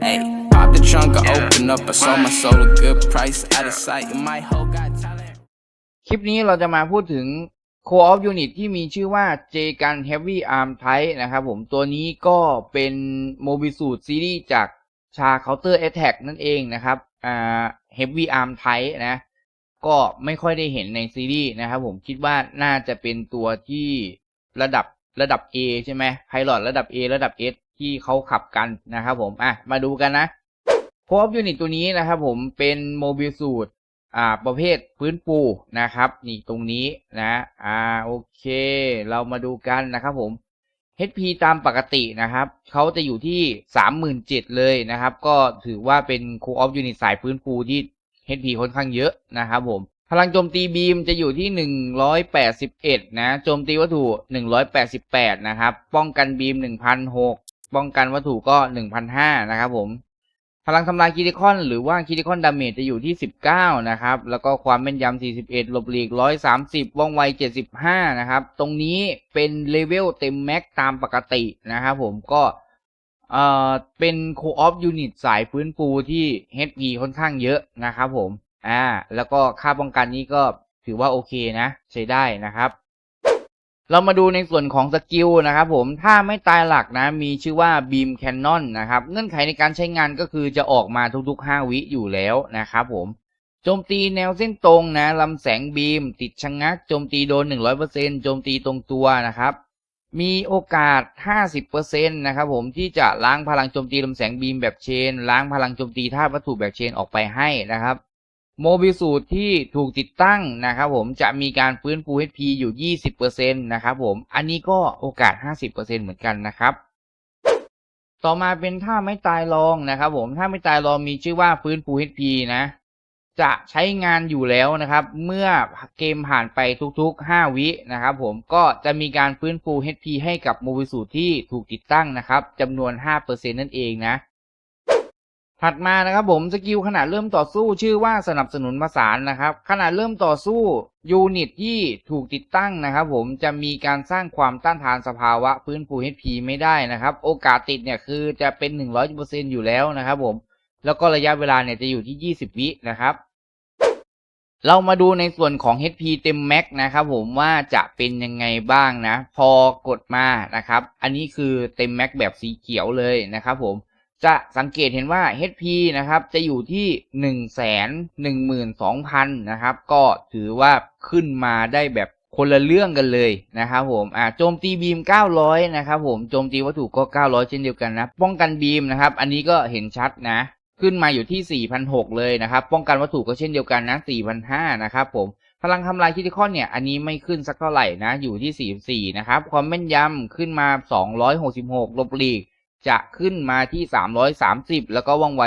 Hey, pop the trunk, I open up. I sold my soul a good price. Out of sight, and my hoe got talent. คลิปนี้เราจะมาพูดถึง Core of Unit ที่มีชื่อว่า J Gun Heavy Arm Type นะครับผมตัวนี้ก็เป็นโมบิสูตซีรีส์จากชา Counter Attack นั่นเองนะครับ อ่า Heavy Arm Type นะ ก็ไม่ค่อยได้เห็นในซีรีส์นะครับผมคิดว่าน่าจะเป็นตัวที่ระดับระดับ A ใช่ไหมไพลอตระดับ A ระดับ S ที่เขาขับกันนะครับผมอะมาดูกันนะ Core of Unit ตัวนี้นะครับผมเป็นโมบิลสูตอ่าประเภทพื้นปูนะครับ นี่ตรงนี้นะอ่าโอเค เรามาดูกันนะครับผม HP ตามปกตินะครับ เขาจะอยู่ที่สามหมื่นเจ็ดเลยนะครับ ก็ถือว่าเป็น Core of Unit สายพื้นปูที่ HP ค่อนข้างเยอะนะครับผม พลังโจมตีบีมจะอยู่ที่หนึ่งร้อยแปดสิบเอ็ดนะ โจมตีวัตถุหนึ่งร้อยแปดสิบแปดนะครับ ป้องกันบีมหนึ่งพันหก ป้องกันวัตถุก็หนึ่งพันห้านะครับผมพลังทำลายคิติคอนหรือว่าคิติคอนดาเมจจะอยู่ที่ 19 นะครับ แล้วก็ความแม่นยำ 41 หลบหลีก 130 ว่องไว 75 นะครับ ตรงนี้เป็นเลเวลเต็มแม็กตามปกตินะครับผมก็เอ่อเป็นโคออฟยูนิตสายฟื้นฟูที่ HP ค่อนข้างเยอะนะครับผม อ่า แล้วก็ค่าป้องกันนี้ก็ถือว่าโอเคนะ ใช้ได้นะครับ เรามาดูในส่วนของสกิลนะครับผมถ้าไม่ตายหลักนะมีชื่อว่า Beam Cannon นะครับเงื่อนไขในการใช้งานก็คือจะออกมาทุกๆ 5 วิอยู่แล้วนะครับผมโจมตีแนวเส้นตรงนะลำแสงบีม ติดชะงงักโจมตีโดน 100%โจมตีตรงตัวนะครับ มีโอกาส 50%นะครับผมที่จะล้างพลังโจมตีลำแสงบีมแบบเชน ล้างพลังโจมตีธาตุวัตถุแบบเชนออกไปให้นะครับ โมบิสูตรที่ถูกติดตั้งนะครับผมจะมีการฟื้นฟู HP อยู่ 20%นะครับผมอันนี้ก็โอกาส 50%เหมือนกันนะครับ ต่อมาเป็นท่าไม่ตายรองนะครับผมท่าไม่ตายรองมีชื่อว่าฟื้นฟู HP นะ จะใช้งานอยู่แล้วนะครับ เมื่อเกมผ่านไปทุกๆ 5 วินะครับผมก็จะมีการฟื้นฟู HP ให้กับโมบิสูตรที่ถูกติดตั้งนะครับจำนวน 5%นั่นเองนะ ถัดมานะครับผมสกิลขณะเริ่มต่อสู้ชื่อว่าสนับสนุนประสานนะครับขณะเริ่มต่อสู้ยูนิตที่ถูกติดตั้งนะครับผมจะมีการสร้างความต้านทานสภาวะฟื้นฟู HP ไม่ได้นะครับ โอกาสติดเนี่ยคือจะเป็น 100%อยู่แล้วนะครับผมแล้วก็ระยะเวลาเนี่ยจะอยู่ที่ 20 วินะครับ เรามาดูในส่วนของ HP เต็มแม็กนะครับผมว่าจะเป็นยังไงบ้างนะ พอกดมานะครับ อันนี้คือเต็มแม็กแบบสีเขียวเลยนะครับผม จะสังเกตเห็นว่า HP นะครับ จะอยู่ที่ 1 1 2 0 0 0 นะครับ ก็ถือว่าขึ้นมาได้แบบคนละเรื่องกันเลยนะครับผม อ่าโจมตีบีม 900 นะครับผม โจมตีวัตถุก็ 900 เช่นเดียวกันนะ ป้องกันบีมนะครับ อันนี้ก็เห็นชัดนะ ขึ้นมาอยู่ที่4,600เลยนะครับ ป้องกันวัตถุก็เช่นเดียวกันนะ4,500นะครับผม พลังทำลายคิติคอนเนี่ย อันนี้ไม่ขึ้นสักเท่าไหร่นะ อยู่ที่ 44 นะครับ ความแม่นยำขึ้นมา 266 ลบหลีก จะขึ้นมาที่ 330 แล้วก็ว่องไว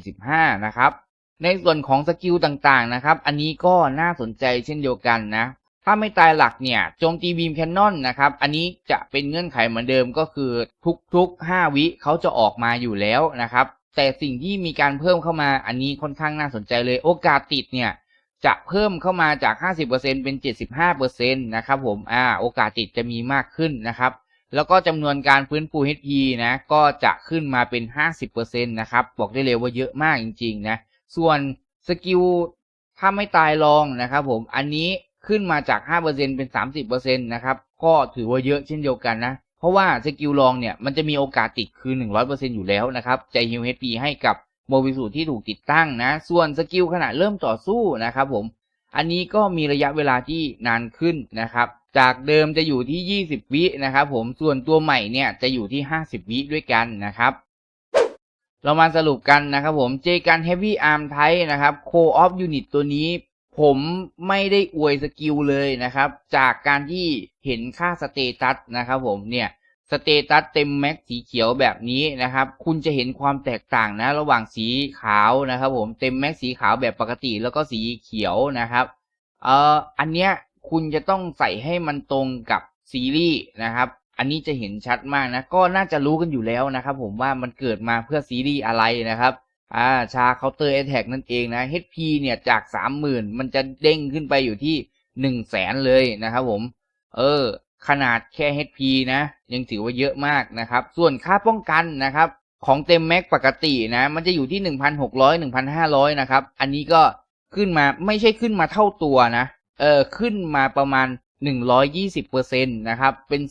375 นะครับ ในส่วนของสกิลต่างๆนะครับ อันนี้ก็น่าสนใจเช่นเดียวกันนะ ถ้าไม่ตายหลักเนี่ยโจมตีบีมแคนนอนนะครับ อันนี้จะเป็นเงื่อนไขเหมือนเดิมก็คือทุกๆ 5 วิเขาจะออกมาอยู่แล้วนะครับ แต่สิ่งที่มีการเพิ่มเข้ามาอันนี้ค่อนข้างน่าสนใจเลยโอกาสติดเนี่ยจะเพิ่มเข้ามาจาก 50%เป็น 75%นะครับผม อ่า โอกาสติดจะมีมากขึ้นนะครับ แล้วก็จำนวนการฟื้นฟู HP นะก็จะขึ้นมาเป็น 50%นะครับบอกได้เลยว่าเยอะมากจริงๆนะส่วนสกิลถ้าไม่ตายลองนะครับผมอันนี้ขึ้นมาจาก 5%เป็น 30%นะครับก็ถือว่าเยอะเช่นเดียวกันนะเพราะว่าสกิลลองเนี่ยมันจะมีโอกาสติดคือ 100%อยู่แล้วนะครับจะฮิว HP ให้กับโมบิสูที่ถูกติดตั้งนะส่วนสกิลขณะเริ่มต่อสู้นะครับผมอันนี้ก็มีระยะเวลาที่นานขึ้นนะครับ จากเดิมจะอยู่ที่ 20 วินะครับผมส่วนตัวใหม่เนี่ยจะอยู่ที่ 50 วิด้วยกันนะครับ เรามาสรุปกันนะครับผมเจกัน Heavy Arm Type นะครับ Core of Unit ตัวนี้ผมไม่ได้อวยสกิลเลยนะครับ จากการที่เห็นค่าสเตตัสนะครับผมเนี่ยสเตตัสเต็มแม็กสีเขียวแบบนี้นะครับ คุณจะเห็นความแตกต่างนะ ระหว่างสีขาวนะครับ ผมเต็มแม็กสีขาวแบบปกติแล้วก็สีเขียวนะครับ เอ่ออันเนี้ย คุณจะต้องใส่ให้มันตรงกับซีรีส์นะครับ อันนี้จะเห็นชัดมากนะ ก็น่าจะรู้กันอยู่แล้วนะครับ ผมว่ามันเกิดมาเพื่อซีรีส์อะไรนะครับอ่าชาเคาน์เตอร์แอทแทกนั่นเองนะ HP เนี่ยจากสามหมื่นมันจะเด้งขึ้นไปอยู่ที่หนึ่งแสนเลยนะครับผม เออ ขนาดแค่ HP นะ ยังถือว่าเยอะมากนะครับ ส่วนค่าป้องกันนะครับ ของเต็มแม็กปกตินะ มันจะอยู่ที่ 1,600 1,500 นะครับ อันนี้ก็ขึ้นมาไม่ใช่ขึ้นมาเท่าตัวนะ เออขึ้นมาประมาณ 120%นะครับ เป็น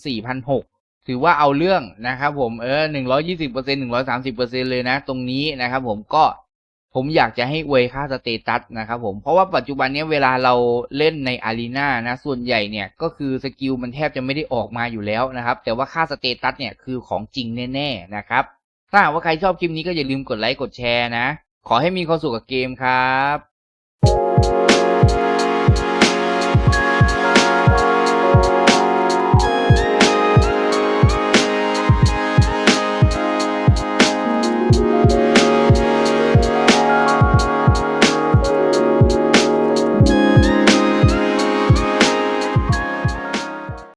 4,600ถือว่าเอาเรื่องนะครับผม เออ120% 130%เลยนะ ตรงนี้นะครับผมก็ผมอยากจะให้อวยค่าสเตตัสนะครับผม เพราะว่าปัจจุบันนี้เวลาเราเล่นในอารีนานะ ส่วนใหญ่เนี่ยก็คือสกิลมันแทบจะไม่ได้ออกมาอยู่แล้วนะครับ แต่ว่าค่าสเตตัสเนี่ยคือของจริงแน่ ๆ นะครับ ถ้าหากว่าใครชอบคลิปนี้ก็อย่าลืมกดไลค์กดแชร์นะ ขอให้มีความสุขกับเกมครับ